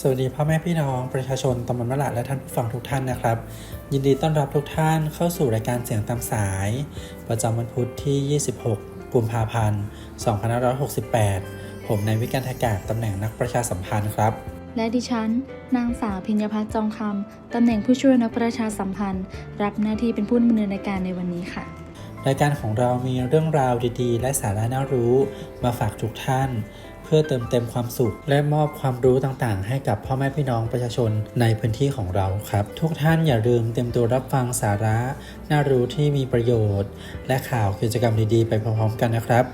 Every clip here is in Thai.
สวัสดีพ่อแม่พี่น้องประชาชนตำบลมะละและท่านผู้ฟังทุกท่านนะครับ ยินดีต้อนรับทุกท่านเข้าสู่รายการเสียงตามสาย ประจำวันพุธที่ 26 กุมภาพันธ์ 2568 ผมนายวิการทากาศตำแหน่งนักประชาสัมพันธ์ครับ และดิฉัน นางสาวพิญญพัฒน์จองคำตำแหน่งผู้ช่วยนักประชาสัมพันธ์ รับหน้าที่เป็นผู้ดำเนินรายการในวันนี้ค่ะรายการของเรามีเรื่องราวดีๆ และสาระน่ารู้มาฝากทุกท่าน เพื่อเติมเต็มความสุข และมอบความรู้ต่างๆ ให้กับพ่อแม่พี่น้องประชาชนในพื้นที่ของเราครับ ทุกท่านอย่าลืมเตรียมตัวรับฟังสาระน่ารู้ที่มีประโยชน์ และข่าวกิจกรรมดีๆ ไปพร้อมๆกันนะครับ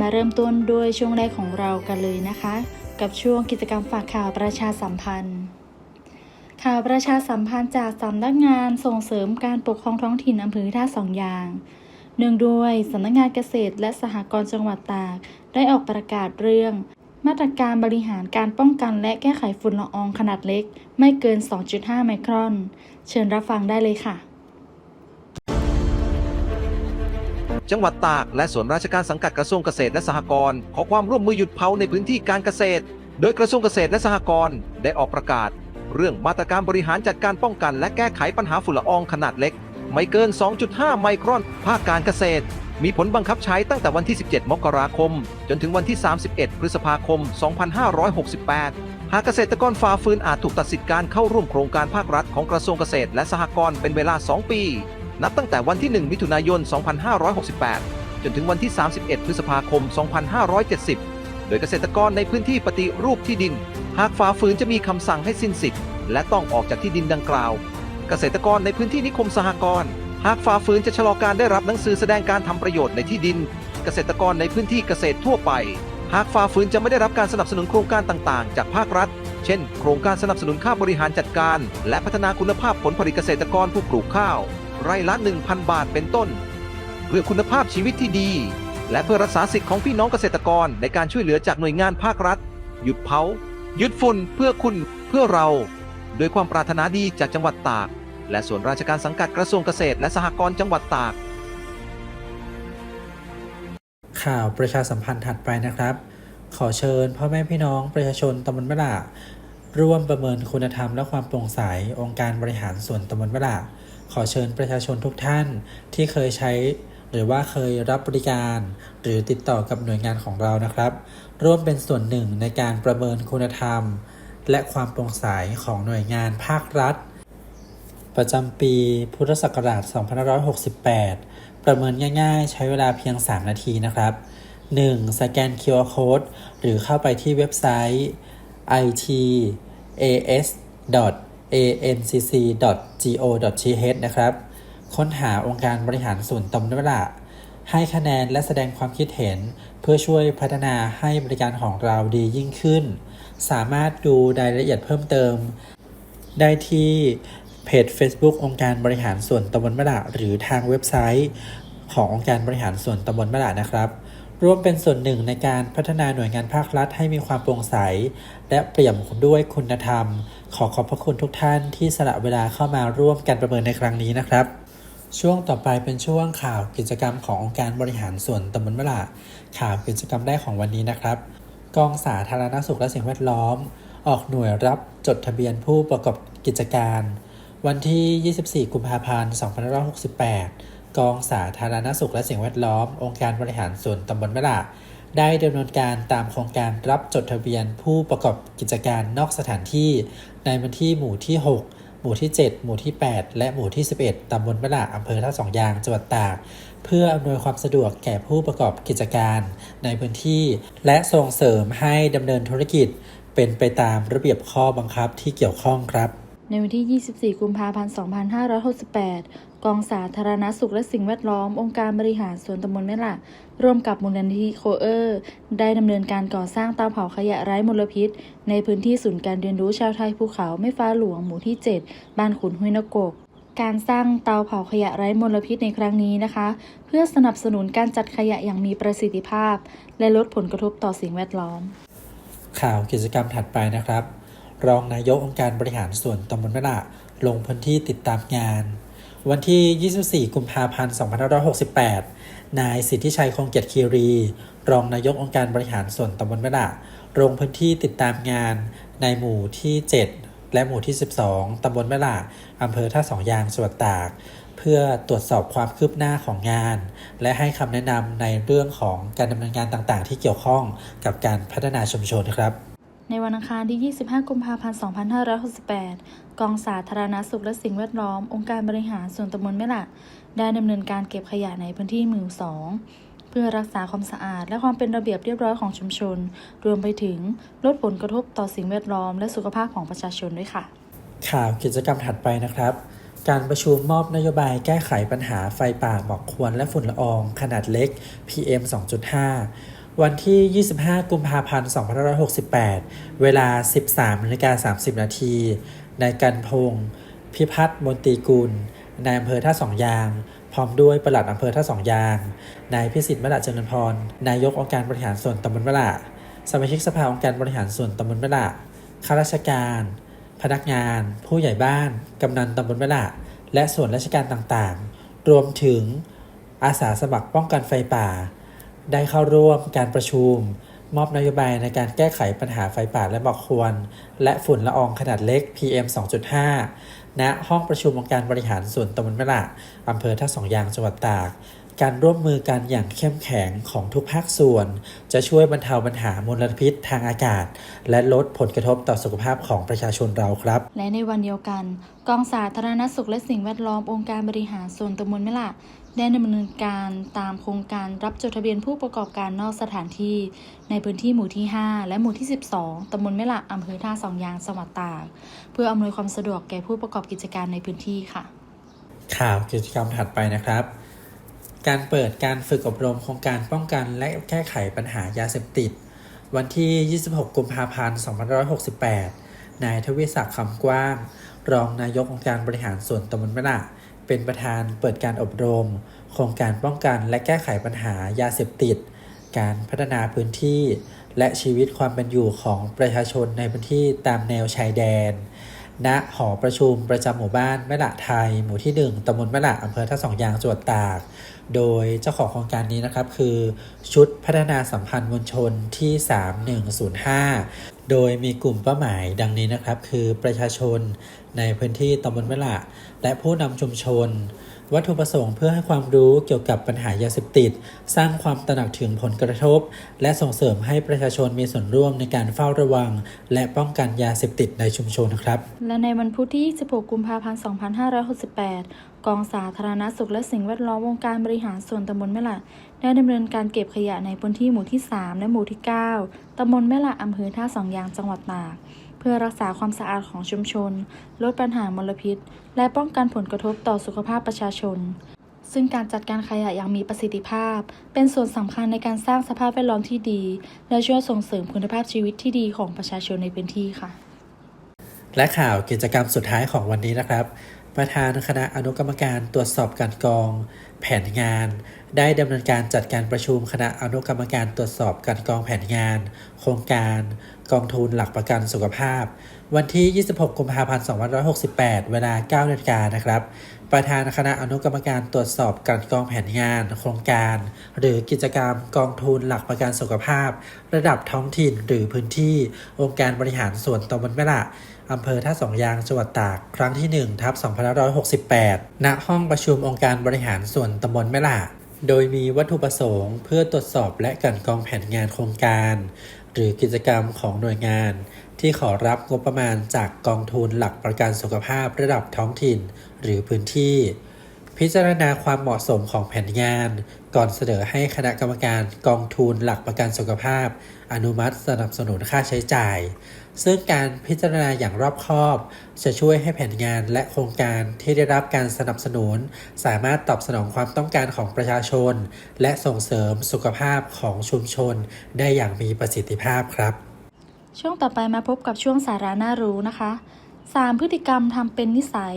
มาเริ่มต้นด้วยช่วงแรกของเรากันเลยนะคะ กับช่วงกิจกรรมฝากข่าวประชาสัมพันธ์ข่าวประชาสัมพันธ์จากสำนักงานส่งเสริมการปกครองท้องถิ่นอำเภอท่าสองยาง เนื่องด้วยสำนักงานเกษตรและสหกรณ์จังหวัดตาก ได้ออกประกาศเรื่อง มาตรการบริหารการป้องกันและแก้ไขฝุ่นละอองขนาดเล็ก ไม่เกิน 2.5 ไมครอน เชิญรับฟังได้เลยค่ะ จังหวัดตากและส่วนราชการสังกัดกระทรวงเกษตรและสหกรณ์ขอความร่วมมือหยุดเผาในพื้นที่การเกษตร โดยกระทรวงเกษตรและสหกรณ์ได้ออกประกาศ เรื่องมาตรการบริหารจัดการป้องกัน และแก้ไขปัญหาฝุ่นละอองขนาดเล็ก ไม่เกิน 2.5 ไมครอน ภาคการเกษตร มีผลบังคับใช้ตั้งแต่วันที่ 17 มกราคม จนถึงวันที่ 31 พฤษภาคม 2568 หากเกษตรกรฝ่าฝืนอาจถูกตัดสิทธิการเข้าร่วมโครงการภาครัฐของกระทรวงเกษตรและสหกรณ์เป็นเวลา 2 ปี นับตั้งแต่วันที่ 1 มิถุนายน 2568 จนถึงวันที่ 31 พฤษภาคม 2570โดยเกษตรกรในพื้นที่ปฏิรูปที่ดิน หากฝ่าฝืนจะมีคำสั่งให้สิ้นสิทธิ์ และต้องออกจากที่ดินดังกล่าว เกษตรกรในพื้นที่นิคมสหกรณ์หากฝ่าฝืนจะชะลอการได้รับหนังสือแสดงการทำประโยชน์ในที่ดิน เกษตรกรในพื้นที่เกษตรทั่วไป หากฝ่าฝืนจะไม่ได้รับการสนับสนุนโครงการต่างๆ จากภาครัฐ เช่น โครงการสนับสนุนค่าบริหารจัดการ และพัฒนาคุณภาพผลผลิตเกษตรกรผู้ปลูกข้าว ไร่ละ 1,000 บาทเป็นต้น เพื่อคุณภาพชีวิตที่ดี และเพื่อรักษาสิทธิของพี่น้องเกษตรกรในการช่วยเหลือจากหน่วยงานภาครัฐ หยุดเผาหยุดฝุ่นเพื่อคุณเพื่อเราโดยความปรารถนาดีจากจังหวัดตาก และส่วนราชการสังกัดกระทรวงเกษตรและสหกรณ์จังหวัดตาก ข่าวประชาสัมพันธ์ถัดไปนะครับ ขอเชิญพ่อแม่พี่น้องประชาชนตำบลมะละร่วมประเมินคุณธรรมและความโปร่งใสองค์การบริหารส่วนตำบลมะละขอเชิญประชาชนทุกท่านที่เคยใช้ หรือว่าเคยรับบริการ หรือติดต่อกับหน่วยงานของเรานะครับ ร่วมเป็นส่วนหนึ่งในการประเมินคุณธรรม และความโปร่งใสของหน่วยงานภาครัฐ ประจำปีพุทธศักราช 2568 ประเมินง่ายๆ ใช้เวลาเพียง 3 นาทีนะครับ 1. สแกน QR Code หรือเข้าไปที่เว็บไซต์ itas.ancc.go.th นะครับ ค้นหาองค์การบริหารส่วนตำบลละให้คะแนนและแสดงความคิดเห็น เพื่อช่วยพัฒนาให้บริการของเราดียิ่งขึ้น สามารถดูรายละเอียดเพิ่มเติม ได้ที่ เพจ Facebook องค์การบริหารส่วนตำบลมะละหรือทางเว็บไซต์ขององค์การบริหารส่วนตำบลมะละนะครับร่วมเป็นส่วนหนึ่งในการพัฒนาหน่วยงานภาครัฐให้มีความโปร่งใส และเปี่ยมด้วยคุณธรรม ขอขอบพระคุณทุกท่านที่สละเวลาเข้ามาร่วมการประเมินในครั้งนี้นะครับ ช่วงต่อไปเป็นช่วงข่าวกิจกรรมขององค์การบริหารส่วนตำบลมะละข่าวกิจกรรมแรกของวันนี้นะครับ กองสาธารณสุขและสิ่งแวดล้อม ออกหน่วยรับจดทะเบียนผู้ประกอบกิจการ วันที่ 24 กุมภาพันธ์ 2568 กองสาธารณสุขและสิ่งแวดล้อม องค์การบริหารส่วนตำบลมะละได้ดำเนินการตามโครงการรับจดทะเบียนผู้ประกอบกิจการนอกสถานที่ ในวันที่หมู่ที่ 6 หมู่ที่ 7 หมู่ที่ 8 และหมู่ที่ 11 ตำบลมะละอำเภอท่าสองยาง จังหวัดตาก เพื่ออำนวยความสะดวกแก่ผู้ประกอบกิจการในพื้นที่ และส่งเสริมให้ดำเนินธุรกิจ เป็นไปตามระเบียบข้อบังคับที่เกี่ยวข้องครับ ในวันที่ 24 กุมภาพันธ์ 2568 กองสาธารณสุขและสิ่งแวดล้อม องค์การบริหารส่วนตำบลแม่ละร่วมกับมูลนิธิโคเออร์ ได้ดำเนินการก่อสร้างเตาเผาขยะไร้มลพิษ ในพื้นที่ศูนย์การเรียนรู้ชาวไทยภูเขาไม่ฟ้าหลวงหมู่ที่ 7 บ้านขุนห้วยนกกการสร้างเตาเผาขยะไร้มลพิษในครั้งนี้นะคะ เพื่อสนับสนุนการจัดขยะอย่างมีประสิทธิภาพ และลดผลกระทบต่อสิ่งแวดล้อม ข่าวกิจกรรมถัดไปนะครับ รองนายกองค์การบริหารส่วนตำบลมะละลงพื้นที่ติดตามงาน วันที่ 24 กุมภาพันธ์ 2568 นายสิทธิชัยคงเกียรติคีรี รองนายกองค์การบริหารส่วนตำบลมะละลงพื้นที่ติดตามงาน ในหมู่ที่ 7 และหมู่ที่ 12 ตำบลแม่ละอำเภอท่าสองยางจังหวัดตาก เพื่อตรวจสอบความคืบหน้าของงาน และให้คำแนะนำในเรื่องของการดำเนินงานต่างๆ ที่เกี่ยวข้องกับการพัฒนาชุมชนครับ ในวันอังคารที่ 25 กุมภาพันธ์ 2568 กองสาธารณสุขและสิ่งแวดล้อม องค์การบริหารส่วนตำบลแม่ละ ได้ดำเนินการเก็บขยะในพื้นที่หมู่ 2 เพื่อรักษาความสะอาดและความเป็นระเบียบเรียบร้อยของชุมชน รวมไปถึงลดผลกระทบต่อสิ่งแวดล้อมและสุขภาพของประชาชนด้วยค่ะ ข่าวกิจกรรมถัดไปนะครับ การประชุมมอบนโยบายแก้ไขปัญหาไฟป่าหมอกควันและฝุ่นละออง ขนาดเล็ก PM 2.5 วันที่ 25 กุมภาพันธ์ 2568 เวลา 13นาฬิกา30 นาทีนายกันพงศ์พิพัฒน์มนตรีกุลนายอำเภอท่าสองยาง พร้อมด้วยปลัดอำเภอท่าสองยาง นายพิสิทธิ์มะละเจริญพร นายกองค์การบริหารส่วนตำบลมะละ สมาชิกสภาองค์การบริหารส่วนตำบลมะละ ข้าราชการ พนักงาน ผู้ใหญ่บ้าน กำนันตำบลม่ละ และส่วนราชการต่างๆ รวมถึงอาสาสมัครป้องกันไฟป่า ได้เข้าร่วมการประชุม มอบนโยบายในการแก้ไขปัญหาไฟป่าและหมอกควันและฝุ่นละอองขนาดเล็ก PM 2.5ณห้องประชุมองค์การบริหารส่วนตำบลแม่ละอำเภอท่าสองยางจังหวัดตาก การร่วมมือกันอย่างเข้มแข็งของทุกภาคส่วน จะช่วยบรรเทาปัญหามลพิษทางอากาศ และลดผลกระทบต่อสุขภาพของประชาชนเราครับ และในวันเดียวกัน กองสาธารณสุขและสิ่งแวดล้อมองค์การบริหารส่วนตำบลแม่ละได้ดำเนินการตามโครงการรับจดทะเบียนผู้ประกอบการนอกสถานที่ ในพื้นที่หมู่ที่ 5 และหมู่ที่ 12 ตำบลแม่ละอำเภอท่าสองยางจังหวัดตากเพื่ออำนวยความสะดวกแก่ผู้ประกอบกิจการในพื้นที่ค่ะ ข่าวกิจกรรมถัดไปนะครับ การเปิดการฝึกอบรมโครงการป้องกันและแก้ไขปัญหายาเสพติด วันที่ 26 กุมภาพันธ์ 2568 นายทวิศักดิ์คำกว้าง รองนายกองค์การบริหารส่วนตำบลมะละเป็นประธานเปิดการอบรม โครงการป้องกันและแก้ไขปัญหายาเสพติด การพัฒนาพื้นที่ และชีวิตความเป็นอยู่ของประชาชนในพื้นที่ตามแนวชายแดน ณ หอประชุมประจำหมู่บ้านแม่ละไทย หมู่ที่ 1ตำบลแม่ละอำเภอท่าสองยางจังหวัดตาก โดยเจ้าของโครงการนี้นะครับคือชุดพัฒนาสัมพันธ์มวลชนที่ 3105 โดยมีกลุ่มเป้าหมายดังนี้นะครับ คือประชาชนในพื้นที่ตำบลแม่ละและผู้นำชุมชน วัตถุประสงค์เพื่อให้ความรู้เกี่ยวกับปัญหายาเสพติด สร้างความตระหนักถึงผลกระทบ และส่งเสริมให้ประชาชนมีส่วนร่วมในการเฝ้าระวัง และป้องกันยาเสพติดในชุมชนนะครับ และในวันพุธที่ 26 กุมภาพันธ์ 2568 กองสาธารณสุขและสิ่งแวดล้อมองค์การบริหารส่วนตำบลแม่ละได้ดำเนินการเก็บขยะในพื้นที่หมู่ที่ 3 และหมู่ที่ 9 ตำบลแม่ละอำเภอท่าสองยางจังหวัดตาก เพื่อรักษาความสะอาดของชุมชน ลดปัญหามลพิษ และป้องกันผลกระทบต่อสุขภาพประชาชน ซึ่งการจัดการขยะอย่างมีประสิทธิภาพ เป็นส่วนสำคัญในการสร้างสภาพแวดล้อมที่ดี และช่วยส่งเสริมคุณภาพชีวิตที่ดีของประชาชนในพื้นที่ค่ะ และข่าวกิจกรรมสุดท้ายของวันนี้นะครับ ประธานคณะอนุกรรมการตรวจสอบการกอง แผนงาน ได้ดำเนินการจัดการประชุมคณะอนุกรรมการตรวจสอบการกองแผนงาน โครงการ กองทุนหลักประกันสุขภาพ วันที่ 26 กุมภาพันธ์ 2568 เวลา 9นาฬิกานะครับ ประธานคณะอนุกรรมการตรวจสอบการกองแผนงาน โครงการ หรือกิจกรรมกองทุนหลักประกันสุขภาพ ระดับท้องถิ่นหรือพื้นที่องค์การบริหารส่วนตำบลแม่ละ อำเภอท่าสองยางจังหวัดตาก ครั้งที่1ทับ2568 ณ ห้องประชุมองค์การบริหารส่วนตำบลแม่ละโดยมีวัตถุประสงค์เพื่อตรวจสอบและกันกองแผนงานโครงการ หรือกิจกรรมของหน่วยงาน ที่ขอรับงบประมาณจากกองทุนหลักประกันสุขภาพระดับท้องถิ่น หรือพื้นที่ พิจารณาความเหมาะสมของแผนงาน ก่อนเสนอให้คณะกรรมการกองทุนหลักประกันสุขภาพ อนุมัติสนับสนุนค่าใช้จ่าย ซึ่งการพิจารณาอย่างรอบคอบ จะช่วยให้แผนงานและโครงการที่ได้รับการสนับสนุน สามารถตอบสนองความต้องการของประชาชน และส่งเสริมสุขภาพของชุมชน ได้อย่างมีประสิทธิภาพครับ ช่วงต่อไปมาพบกับช่วงสาระน่ารู้นะคะ 3 พฤติกรรมทำเป็นนิสัย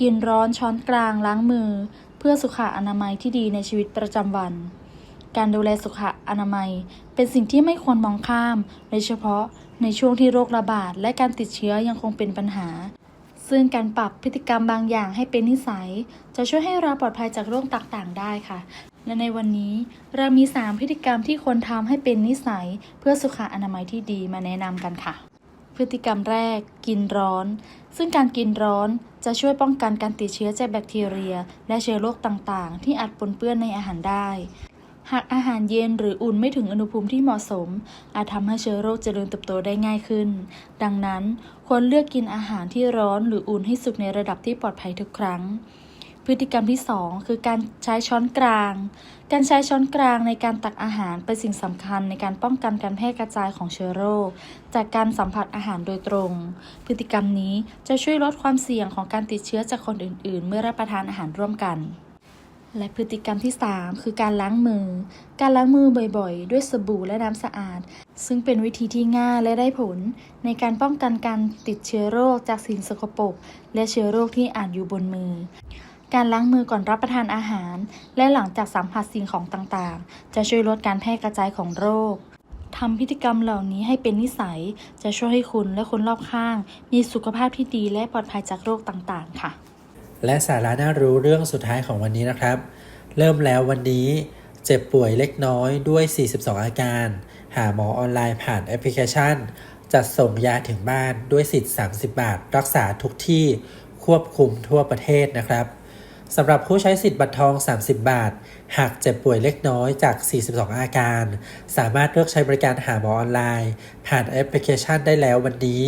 กินร้อนช้อนกลางล้างมือ เพื่อสุขอนามัยที่ดีในชีวิตประจำวันการดูแลสุขอนามัย เป็นสิ่งที่ไม่ควรมองข้าม โดยเฉพาะ ในช่วงที่โรคระบาดและการติดเชื้อยังคงเป็นปัญหา ซึ่งการปรับพฤติกรรมบางอย่างให้เป็นนิสัย จะช่วยให้เราปลอดภัยจากโรคต่างๆ ได้ค่ะ และในวันนี้เรามี 3 พฤติกรรมที่ควรทำให้เป็นนิสัย เพื่อสุขอนามัยที่ดีมาแนะนำกันค่ะ พฤติกรรมแรก กินร้อน ซึ่งการกินร้อนจะช่วยป้องกันการติดเชื้อจากแบคทีเรีย และเชื้อโรคต่างๆ ที่อาจปนเปื้อนในอาหารได้ หากอาหารเย็นหรืออุ่นไม่ถึงอุณหภูมิที่เหมาะสม อาจทำให้เชื้อโรคเจริญเติบโตได้ง่ายขึ้น ดังนั้นควรเลือกกินอาหารที่ร้อนหรืออุ่นให้สุกในระดับที่ปลอดภัยทุกครั้ง พฤติกรรมที่ 2 คือการใช้ช้อนกลาง การใช้ช้อนกลางในการตักอาหารเป็นสิ่งสำคัญในการป้องกันการแพร่กระจายของเชื้อโรค จากการสัมผัสอาหารโดยตรง พฤติกรรมนี้จะช่วยลดความเสี่ยงของการติดเชื้อจากคนอื่น ๆ เมื่อรับประทานอาหารร่วมกัน และพฤติกรรมที่ 3 คือการล้างมือ การล้างมือบ่อยๆ ด้วยสบู่และน้ำสะอาด ซึ่งเป็นวิธีที่ง่ายและได้ผล ในการป้องกันการติดเชื้อโรคจากสิ่งสกปรกและเชื้อโรคที่อาจอยู่บนมือ การล้างมือก่อนรับประทานอาหาร และหลังจากสัมผัสสิ่งของต่างๆ จะช่วยลดการแพร่กระจายของโรคทำพฤติกรรมเหล่านี้ให้เป็นนิสัย จะช่วยให้คุณและคนรอบข้าง มีสุขภาพที่ดีและปลอดภัยจากโรคต่างๆ ค่ะ และสาระน่ารู้เรื่องสุดท้ายของวันนี้นะครับ เริ่มแล้ววันนี้เจ็บป่วยเล็กน้อยด้วย 42 อาการ หาหมอออนไลน์ผ่านแอปพลิเคชัน จัดส่งยาถึงบ้านด้วยสิทธิ์ 30 บาท รักษาทุกที่ควบคุมทั่วประเทศนะครับสำหรับผู้ใช้สิทธิ์บัตรทอง 30 บาท หากเจ็บป่วยเล็กน้อยจาก 42 อาการ สามารถเลือกใช้บริการหาหมอออนไลน์ ผ่านแอปพลิเคชันได้แล้ววันนี้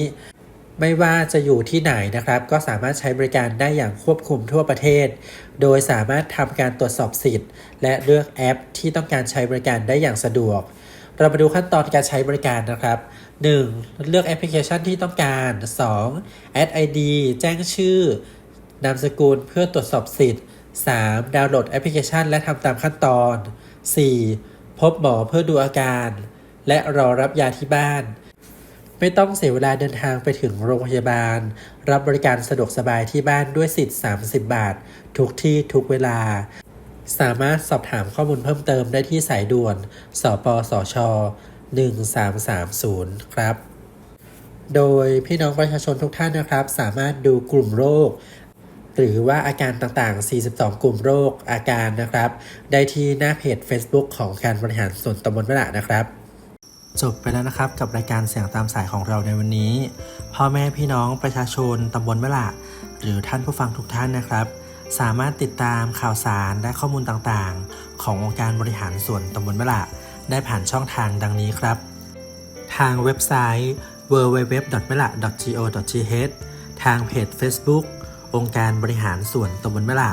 ไม่ว่าจะอยู่ที่ไหนนะครับ ก็สามารถใช้บริการได้อย่างควบคุมทั่วประเทศ โดยสามารถทำการตรวจสอบสิทธิ์ และเลือกแอปที่ต้องการใช้บริการได้อย่างสะดวก เรามาดูขั้นตอนการใช้บริการนะครับ 1. เลือกแอปพลิเคชันที่ต้องการ 2. add ID แจ้งชื่อนามสกุลเพื่อตรวจสอบสิทธิ์ 3. ดาวน์โหลดแอปพลิเคชัน และทำตามขั้นตอน 4. พบหมอเพื่อดูอาการ และรอรับยาที่บ้าน ไม่ต้องเสียเวลาเดินทางไปถึงโรงพยาบาล รับบริการสะดวกสบายที่บ้านด้วยสิทธิ์ 30 บาท ทุกที่ทุกเวลา สามารถสอบถามข้อมูลเพิ่มเติมได้ที่สายด่วน สปสช 1330 ครับ โดยพี่น้องประชาชนทุกท่านนะครับ สามารถดูกลุ่มโรค หรือว่าอาการต่างๆ 42 กลุ่มโรคอาการนะครับ ได้ที่หน้าเพจ Facebook ของการบริหารส่วนตำบลมะละนะครับ จบไปแล้วนะครับกับรายการเสียงตามสายของเราในวันนี้ พ่อแม่พี่น้องประชาชนตำบลมละหรือท่านผู้ฟังทุกท่านนะครับ สามารถติดตามข่าวสารและข้อมูลต่างๆ ขององค์การบริหารส่วนตำบลมละได้ผ่านช่องทางดังนี้ครับ ทางเว็บไซต์ www.mela.go.th ทางเพจ Facebook องค์การบริหารส่วนตำบลเมละ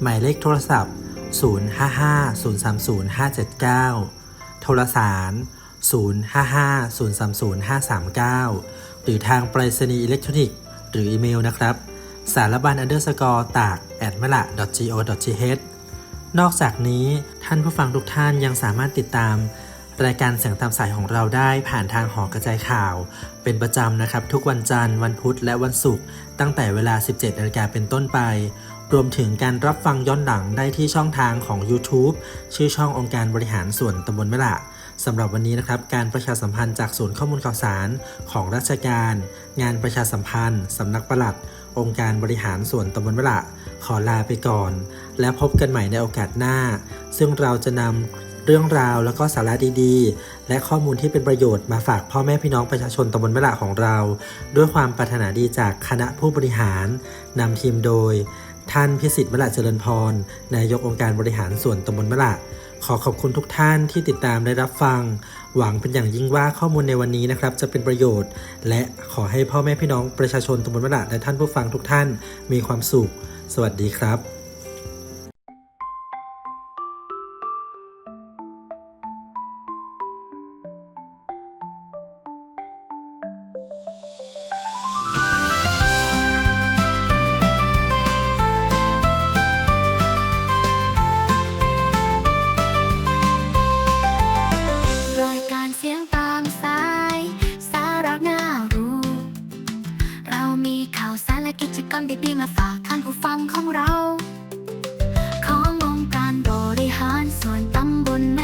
หมายเลขโทรศัพท์ 055-030-579 โทรสาร 055-030-539 หรือทางไปรษณีย์อิเล็กทรอนิกส์ หรืออีเมลนะครับ สารบัญ underscore ตาก at mela go.th นอกจากนี้ท่านผู้ฟังทุกท่านยังสามารถติดตาม รายการเสียงตามสายของเราได้ผ่านทางหอกระจายข่าว เป็นประจำนะครับ ทุกวันจันทร์วันพุธและวันศุกร์ตั้งแต่เวลา 17นาฬิกาเป็นต้นไปรวมถึงการรับฟังย้อนหลังได้ที่ช่องทางของ YouTube ชื่อช่ององค์การบริหารส่วนตำบลมะละ สำหรับวันนี้นะครับ การประชาสัมพันธ์จากศูนย์ข้อมูลข่าวสารของราชการ งานประชาสัมพันธ์สำนักปลัด องค์การบริหารส่วนตำบลมะละขอลาไปก่อน และพบกันใหม่ในโอกาสหน้า ซึ่งเราจะนำเรื่องราวแล้วก็สาระดีๆ และข้อมูลที่เป็นประโยชน์มาฝากพ่อแม่พี่น้องประชาชนตำบลมะละของเรา ด้วยความปรารถนาดีจากคณะผู้บริหารนำทีมโดย ท่านพิสิทธิ์มะละเจริญพรนายกองค์การบริหารส่วนตำบลมะละ ขอขอบคุณทุกท่านที่ติดตามและรับฟัง หวังเป็นอย่างยิ่งว่าข้อมูลในวันนี้นะครับ จะเป็นประโยชน์ และขอให้พ่อแม่พี่น้องประชาชนตำบลมะละและท่านผู้ฟังทุกท่านมีความสุข สวัสดีครับ นอนตำบนแม่